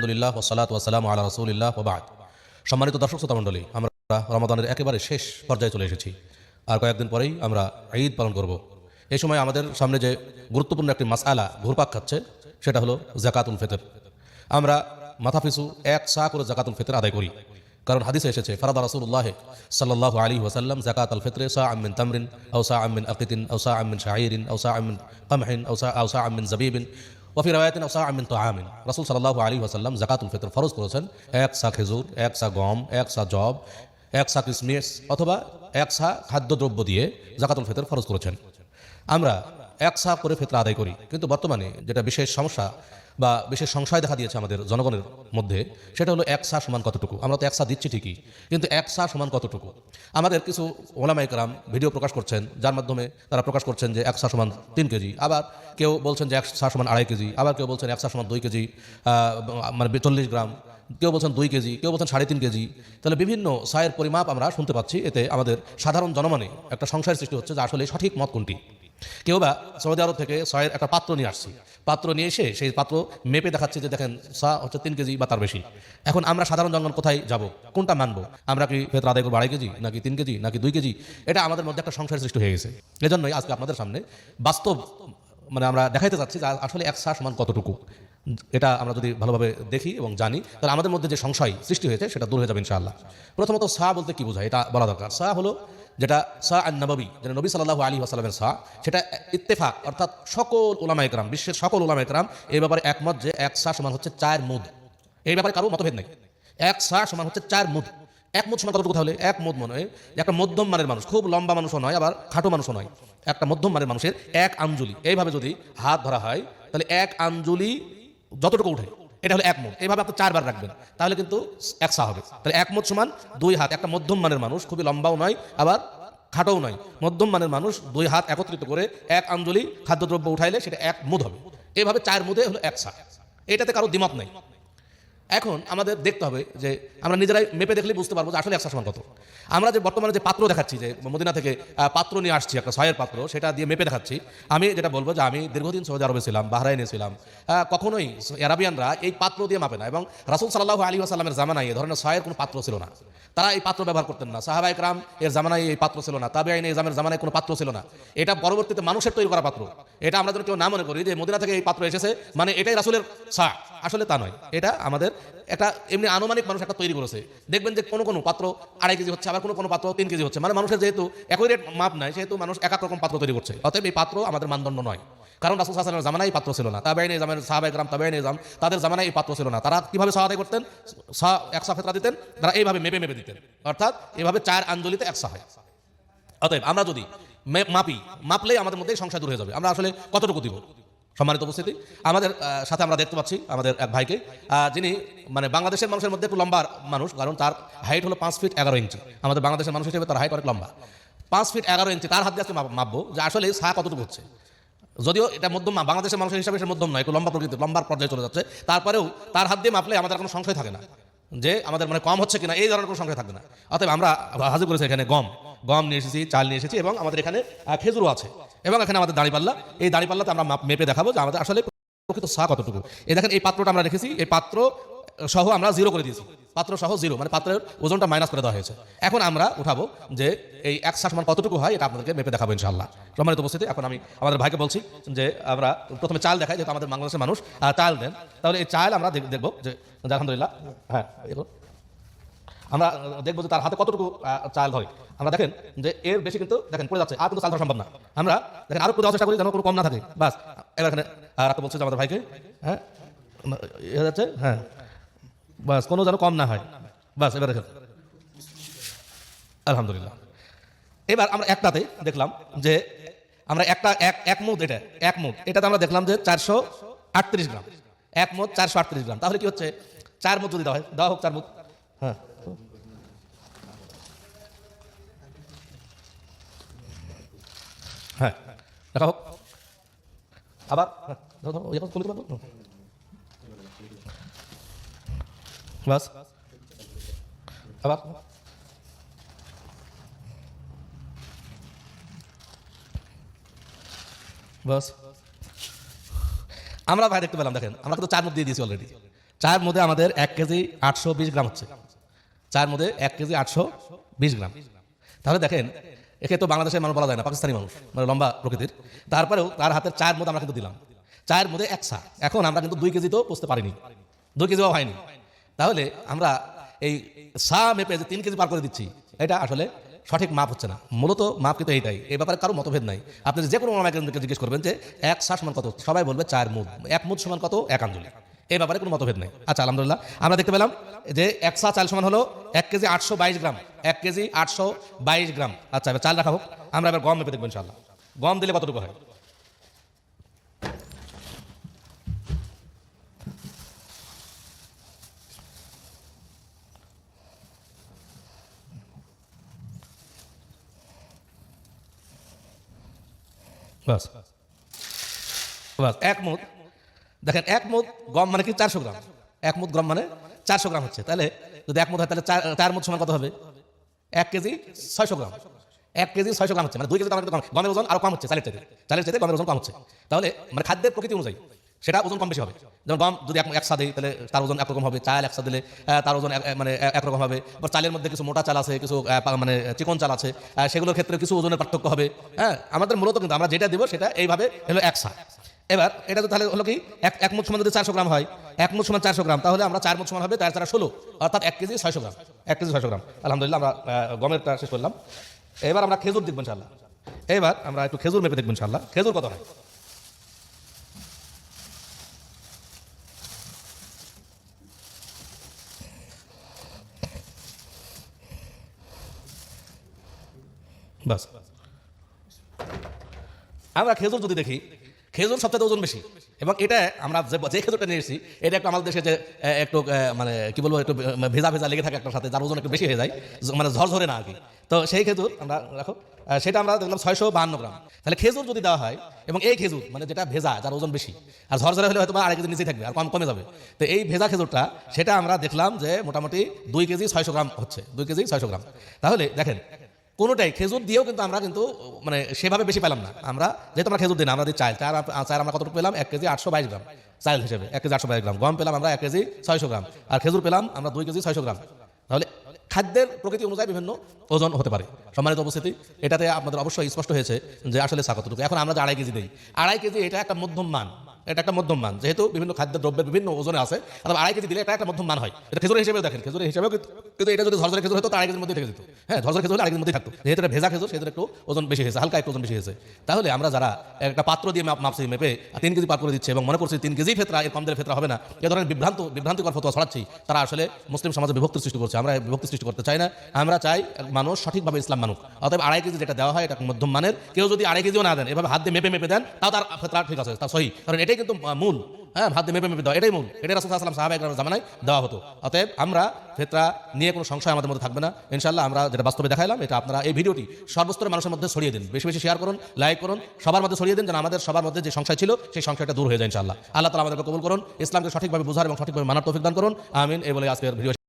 আলহামদুলিল্লাহ ওসালাত ওয়াসালাম আল্লাহ রসুলিল্লাহ ওবাদ সম্মানিত দর্শক শ্রোতা মণ্ডলী, আমরা রমাদানের একেবারে শেষ পর্যায়ে চলে এসেছি। আর কয়েকদিন পরেই আমরা ঈদ পালন করব। এই সময় আমাদের সামনে যে গুরুত্বপূর্ণ একটি মাসআলা ঘুরপাক খাচ্ছে, সেটা হলো জাকাতুল ফিতর। আমরা মাথাপিছু এক সা করে জাকাতুল ফিতর আদায় করি। কারণ হাদিসে এসেছে, ফারাদা রাসূলুল্লাহ সাল্লাল্লাহু আলাইহি ওয়াসাল্লাম যাকাত আল ফিতরে সা আমিন তামরিন, আও সা আমিন আকিতিন আও আমিন শাইরিন আও আমিন কামহিন, আও সা আমিন জাবিবিন ওফি রায়াতিন আমিন তো আমিন রাসূল আলী আলাইহি ওয়াসাল্লাম যাকাতুল ফিতর ফরজ করেছেন। এক সা খেজুর, এক সা গম, এক সা জব এক সা কিসমিস অথবা এক সা খাদ্যদ্রব্য দিয়ে জাকাতুল ফিতর ফরজ করেছেন। আমরা এক সা করে ফিতরা আদায় করি। কিন্তু বর্তমানে যেটা বিশেষ সমস্যা বা বিশেষ সংশয় দেখা দিয়েছে আমাদের জনগণের মধ্যে, সেটা হলো এক সা সমান কতটুকু? আমরা তো এক সা দিচ্ছি ঠিকই, কিন্তু এক সা সমান কতটুকু? আমাদের কিছু ওলামাইকরাম ভিডিও প্রকাশ করছেন, যার মাধ্যমে তারা প্রকাশ করছেন যে এক সা সমান তিন কেজি। আবার কেউ বলছেন যে এক সা সমান আড়াই কেজি, আবার কেউ বলছেন এক সা সমান দুই কেজি মানে চল্লিশ গ্রাম, কেউ বলছেন দুই কেজি, কেউ বলছেন সাড়ে তিন কেজি। তাহলে বিভিন্ন সায়ের পরিমাপ আমরা শুনতে পাচ্ছি। এতে আমাদের সাধারণ জনমনে একটা সংশয়ের সৃষ্টি হচ্ছে যে আসলে সঠিক মত কোনটি। কেউ বা সৌদি আরব থেকে ছয়ের একটা পাত্র নিয়ে আসছি। পাত্র নিয়ে এসে সেই পাত্র মেপে দেখাচ্ছে যে দেখেন সা হচ্ছে তিন কেজি বা তার বেশি। এখন আমরা সাধারণ জনগণ কোথায় যাব? কোনটা মানবো? আমরা কি ফেতর আদায় করব আড়াই কেজি, নাকি তিন কেজি, নাকি দুই কেজি? এটা আমাদের মধ্যে একটা সংশয়ের সৃষ্টি হয়ে গেছে। এজন্যই আজকে আপনাদের সামনে বাস্তব মানে আমরা দেখাইতে চাচ্ছি যে আসলে এক সা সমান কতটুকু। এটা আমরা যদি ভালোভাবে দেখি এবং জানি, তাহলে আমাদের মধ্যে যে সংশয় সৃষ্টি হয়েছে সেটা দূর হয়ে যাবে ইনশাআল্লাহ। প্রথমত সা বলতে কি বোঝায়? এটা বলা দরকার। সা হলো যেটা সা আন নবী যেটা নবী সাল্লাহ আলী আসালামের সা সেটা ইত্তেফাক, অর্থাৎ সকল ওলামা একরাম, বিশ্বের সকল ওলামা একরাম এই ব্যাপারে একমত যে এক সা সমান হচ্ছে চার মুদ। এই ব্যাপারে কারও মতভেদ নেই। এক সা সমান হচ্ছে চার মুদ। এক মুদ সমান কতটুকু হলে এক মুদ মনে হয় একটা মধ্যম মানের মানুষ, খুব লম্বা মানুষও নয়, আবার খাটো মানুষও নয়। একটা মধ্যম মানের মানুষের এক আঞ্জলি। এইভাবে যদি হাত ধরা হয়, তাহলে এক আঞ্জলি যতটুকু উঠে? এটা হলো একমত এইভাবে আপনি চারবার রাখবেন। তাহলে কিন্তু একসা হবে। তাহলে একমত সমান দুই হাত। একটা মধ্যম মানের মানুষ, খুবই লম্বাও নয়, আবার খাটোও নয়। মধ্যম মানের মানুষ দুই হাত একত্রিত করে এক আঞ্জলি খাদ্যদ্রব্য উঠাইলে সেটা এক মুদ হবে। এইভাবে চার মুদে হলো একসা। এটাতে কারও দিমত নেই। এখন আমাদের দেখতে হবে যে আমরা নিজেরাই মেপে দেখলে বুঝতে পারব যে আসলে একশো সমান কত। আমরা যে বর্তমানে যে পাত্র দেখাচ্ছি, যে মদিনা থেকে পাত্র নিয়ে আসছি একটা ছয়ের পাত্র, সেটা দিয়ে মেপে দেখাচ্ছি। আমি যেটা বলব যে আমি দীর্ঘদিন সৌদি আরবে ছিলাম, বাহরাইনে ছিলাম কখনোই আরাবিয়ানরা এই পাত্র দিয়ে মাপে না এবং রাসুল সাল্লাহ আলী আসাল্লামের জামানায় এ ধরনের ছয়ের কোনো পাত্র ছিল না। তারা এই পাত্র ব্যবহার করতেন না। সাহাবাইক রাম এর জামানায় এই পাত্র ছিল না। তাবে আইনে জামের জামানায় কোনো পাত্র ছিল না। এটা পরবর্তীতে মানুষের তৈরি করা পাত্র। এটা আমরা যেন কেউ না মনে করি যে মদিনা থেকে এই পাত্র এসেছে মানে এটাই রাসুলের সা। আসলে তা নয়। এটা আমাদের একটা এমনি আনুমানিক মানুষ একটা তৈরি করেছে। দেখবেন যে কোনো কোনো পাত্র আড়াই কেজি হচ্ছে, আবার কোনো কোনো পাত্র তিন কেজি হচ্ছে। মানে মানুষের যেহেতু একই রেট মাপ নাই, সেহেতু মানুষ এক এক রকম পাত্র তৈরি করছে। অতএব এই পাত্র আমাদের মানদণ্ড নয়। কারণ রাসুল হাসানের জামানায় পাত্র ছিল না। তাবেআইনে জামের সাহাবাই গ্রাম তাবেআইনে জাম তাদের জামানায় এই পাত্র ছিল না। তারা কীভাবে সাহায্য করতেন? সা একশো ফেতরা দিতেন, তারা এইভাবে মেপে মেপে দিতেন। অর্থাৎ এভাবে চার আঞ্জলিতে একশো হয়। অতএব আমরা যদি মাপি, মাপলেই আমাদের মধ্যে সংশয় দূর হয়ে যাবে। আমরা আসলে কতটুকু দিব? সম্মানিত উপস্থিতি। আমাদের সাথে আমরা দেখতে পাচ্ছি আমাদের এক ভাইকে যিনি মানে বাংলাদেশের মানুষের মধ্যে একটু লম্বা মানুষ, কারণ তার হাইট হলো পাঁচ ফিট এগারো ইঞ্চি আমাদের বাংলাদেশের মানুষ হিসেবে তার হাইট অনেক লম্বা। পাঁচ ফিট এগারো ইঞ্চি তার হাত দিয়ে আজকে মাপ- মাপবো যে আসলে সা কতটুকু হচ্ছে। যদিও এটা মধ্যম, বাংলাদেশের মানুষের হিসাবে সে মধ্যম নয়, একটু লম্বা প্রকৃতি লম্বার পর্যায়ে চলে যাচ্ছে। তারপরেও তার হাত দিয়ে মাপলে আমাদের কোনো সংশয় থাকে না। যে আমাদের মানে কম হচ্ছে কিনা, এই ধরনের কোনো সংখ্যা থাকবে না। অতএব আমরা হাজির করেছি এখানে গম। গম নিয়ে এসেছি, চাল নিয়ে এসেছি এবং আমাদের এখানে খেজুরও আছে। এবং এখানে আমাদের দাঁড়িপাল্লা। এই দাঁড়িপাল্লাতে আমরা মাপ- দেখাবো যে আমাদের আসলে প্রকৃত সা কতটুকু। এই দেখেন এই পাত্রটা আমরা রেখেছি, এই পাত্র সহ আমরা জিরো করে দিয়েছি। পাত্র সহ জিরো মানে পাত্রের ওজনটা মাইনাস করে দেওয়া হয়েছে। এখন আমরা উঠাবো যে এই এক সমান কতটুকু হয়, এটা আপনাদেরকে মেপে দেখাবো ইনশাল্লাহ সম্মানিত উপস্থিতি, এখন আমি আমাদের ভাইকে বলছি যে আমরা প্রথমে চাল দেখাই, যেহেতু আমাদের বাংলাদেশের মানুষ চাল দেন। তাহলে এই চাল আমরা দেখ- দেখব যে আলহামদুলিল্লাহ হ্যাঁ। আমরা দেখব যে তার হাতে কতটুকু চাল ধরে আমরা দেখেন যে এর বেশি কিন্তু, দেখেন, পড়ে যাচ্ছে, আর কিন্তু চাল ধরা সম্ভব না। আমরা দেখেন আরও দেওয়ার চেষ্টা করি যেন কোনো কম না থাকে। বাস, এবার এখানে রাখতে বলছে যে আমাদের ভাইকে হ্যাঁ যাচ্ছে হ্যাঁ। বাস, কোনো যেন কম না হয়। বাস, এবার আলহামদুলিল্লাহ। এবার আমরা একটাতে দেখলাম যে আমরা একটা, এক এক মুদ এটা, এক মুদ। এটাতে আমরা দেখলাম যে চারশো আটত্রিশ গ্রাম। এক মুদ চারশো আটত্রিশ গ্রাম। তাহলে কি হচ্ছে? চার মুদ যদি দেওয়া হয়, দেওয়া হোক চার মুদ। হ্যাঁ। হ্যাঁ। দেখা হোক। আবার? বাস আবার বাস আমরা ভাই দেখতে পেলাম, দেখেন, আমরা কিন্তু চার মুখ দিয়ে দিয়েছি অলরেডি চায়ের মধ্যে আমাদের এক কেজি আটশো বিশ গ্রাম হচ্ছে। চায়ের মধ্যে এক কেজি আটশো বিশ গ্রাম। তাহলে দেখেন, একে তো বাংলাদেশের মানুষ বলা যায় না, পাকিস্তানি মানুষ মানে লম্বা প্রকৃতির। তারপরেও তার হাতের চায়ের মধ্যে আমরা কিন্তু দিলাম। চায়ের মধ্যে এক সা এখন আমরা কিন্তু দুই কেজি তো পুষতে পারিনি। দুই কেজিও হয়নি। তাহলে আমরা এই সা মেপে যে তিন কেজি পার করে দিচ্ছি। এটা আসলে সঠিক মাপ হচ্ছে না। মূলত মাপ কিন্তু এইটাই। এই ব্যাপারে কারও মতভেদ নাই। আপনি যে কোনো আমাকে জিজ্ঞেস করবেন যে এক সা সমান কত? সবাই বলবে চার মুদ। এক মুদ সমান কত? এক আঞ্জলি। এই ব্যাপারে কোনো মতভেদ নেই। আচ্ছা আলহামদুলিল্লাহ। আমরা দেখতে পেলাম যে এক সা চাল সমান হলো এক কেজি আটশো বাইশ গ্রাম। এক কেজি আটশো বাইশ গ্রাম। আচ্ছা এবার চাল রাখা হোক। আমরা এবার গম মেপে দেখব ইনশাল্লাহ গম দিলে কতটুকু হয়? বাস। বাস। এক দেখেন এক গম মানে কি? চারশো গ্রাম। এক গম মানে চারশো গ্রাম হচ্ছে। তাহলে যদি এক হয়, তাহলে চার মুদ সমান কত হবে? এক কেজি ছয়শো গ্রাম। এক কেজি ছয়শো গ্রাম হচ্ছে। মানে দুই কেজি গমের ওজন আরও কম হচ্ছে, চালের চাইতে। চালের চাইতে গমের ওজন কম হচ্ছে। তাহলে মানে খাদ্যের প্রকৃতি অনুযায়ী সেটা ওজন কম বেশি হবে। যেমন গম যদি এক একসা দিই, তাহলে তার ওজন একরকম হবে, চাল একসা দিলে তার ওজন মানে একরকম হবে। বা চালের মধ্যে কিছু মোটা চাল আছে, কিছু মানে চিকন চাল আছে সেগুলোর ক্ষেত্রে কিছু ওজনের পার্থক্য হবে। হ্যাঁ আমাদের মূলত কিন্তু আমরা যেটা দিব সেটা এইভাবে হলো একসা এবার, এটা তো তাহলে হলো কি, এক এক মুঠ সমান যদি চারশো গ্রাম হয়, এক মুঠ সমান চারশো গ্রাম, তাহলে আমরা চার মুঠ সমান হবে তার চারা ষোলো, অর্থাৎ এক কেজি ছয়শো গ্রাম। এক কেজি ছয়শো গ্রাম। আলহামদুলিল্লাহ আমরা গমেরটা শেষ করলাম। এবার আমরা খেজুর দেখব ইনশাল্লাহ এবার আমরা একটু খেজুর মেপে দেখব ইনশাল্লাহ খেজুর কত হয়? বাস। আমরা খেজুর যদি দেখি, খেজুর সবচেয়ে ওজন বেশি। এবং এটা আমরা যে খেজুরটা নিয়ে এসেছি, এটা একটু আমাদের দেশে যে একটু মানে কি বলব, একটু ভেজা ভেজা লেগে থাকে একটার সাথে, যার ওজন একটু বেশি হয়ে যায় মানে ঝরঝরে না আর কি। তো সেই খেজুর আমরা, রাখো সেটা আমরা দেখলাম ছয়শো বাহান্ন গ্রাম। তাহলে খেজুর যদি দেওয়া হয়, এবং এই খেজুর মানে যেটা ভেজা, যার ওজন বেশি, আর ঝরঝরে হলে হয়তো আড়াই কেজি নিচেই থাকবে, আর কম, কমে যাবে। তো এই ভেজা খেজুরটা, সেটা আমরা দেখলাম যে মোটামুটি দুই কেজি ছয়শো গ্রাম হচ্ছে, দুই কেজি ছয়শো গ্রাম। তাহলে দেখেন কোনোটাই খেজুর দিয়েও কিন্তু আমরা কিন্তু মানে সেভাবে বেশি পেলাম না। আমরা, যেহেতু আমরা খেজুর দিই না, আমরা দিই চাল চাল চাল আমরা কতটুকু পেলাম? এক কেজি আটশো বাইশ গ্রাম চাল হিসেবে, এক কেজি আটশো বাইশ গ্রাম। গম পেলাম আমরা এক কেজি ছয়শো গ্রাম। আর খেজুর পেলাম আমরা দুই কেজি ছয়শো গ্রাম। তাহলে খাদ্যের প্রকৃতি অনুযায়ী বিভিন্ন ওজন হতে পারে। সম্মানিত উপস্থিতি, এটাতে আপনাদের অবশ্যই স্পষ্ট হয়েছে যে আসলে চা এখন আমরা যে আড়াই কেজি দিই, আড়াই কেজি এটা একটা মধ্যম মান। এটা একটা মধ্যম মান। যেহেতু বিভিন্ন খাদ্য, দ্রব্যের বিভিন্ন ওজনে আছে, অথবা আড়াই কেজি দিলে এটা একটা মধ্যম মান হয়। এটা খেজুরের হিসেবে দেখেন, খেজুরের হিসেবেও কিন্তু এটা যদি ঝরঝরে খেজুর হতো, তো আড়াই কেজির মধ্যে থেকে যেত হ্যাঁ ঝরঝরে খেজুর আড়াই কেজির মধ্যেই থাকতো। যেহেতু এটা ভেজা খেজুর, সেহেতু একটু ওজন বেশি হয়েছে, হালকা একটু ওজন বেশি হয়েছে। তাহলে আমরা যারা একটা পাত্র দিয়ে মাপ মাপছি, মেপে তিন কেজি পার করে দিচ্ছে এবং মনে করছি তিন কেজি ফেতরা, এর কম দিলে ফেতরা হবে না। এ ধরনের বিভ্রান্ত বিভ্রান্তিকর ফতোয়া ছড়াচ্ছি। তারা আসলে মুসলিম সমাজে বিভক্তি সৃষ্টি করছে। আমরা বিভক্তি সৃষ্টি করতে চাই না। আমরা চাই মানুষ সঠিকভাবে ইসলাম মানুক। অতএব আড়াই কেজি যেটা দেওয়া হয়, এটা মধ্যম মানের। কেউ যদি আড়াই কেজিও না দেন, এভাবে হাত দিয়ে মেপে মেপে দেন, তাও তার ফেতরা ঠিক আছে, তার সহি। কারণ এটাই কিন্তু মূল। হ্যাঁ ভাত মেপে মেপে দেওয়া, এটাই মূল। এটাই রাসুল সাল্লাম সাহাবা একরাম জামানায় দেওয়া হতো। অতএব আমরা ফেতরা নিয়ে কোনো সংশয় আমাদের মধ্যে থাকবে না। ইনশাল্লাহ আমরা যেটা বাস্তবে দেখাইলাম, এটা আপনারা এই ভিডিওটি সর্বস্তরের মানুষের মধ্যে ছড়িয়ে দিন। বেশি বেশি শেয়ার করুন লাইক করুন, সবার মধ্যে ছড়িয়ে দিন যেন আমাদের সবার মধ্যে যে সংশয় ছিল, সেই সংশয়টা দূর হয়ে যায় ইনশাল্লাহ আল্লাহ তালা আমাদেরকে কবুল করুন, ইসলামকে সঠিকভাবে বোঝার এবং সঠিকভাবে মানার তৌফিক দান করুন। আমিন এ বলে আজকের ভিডিও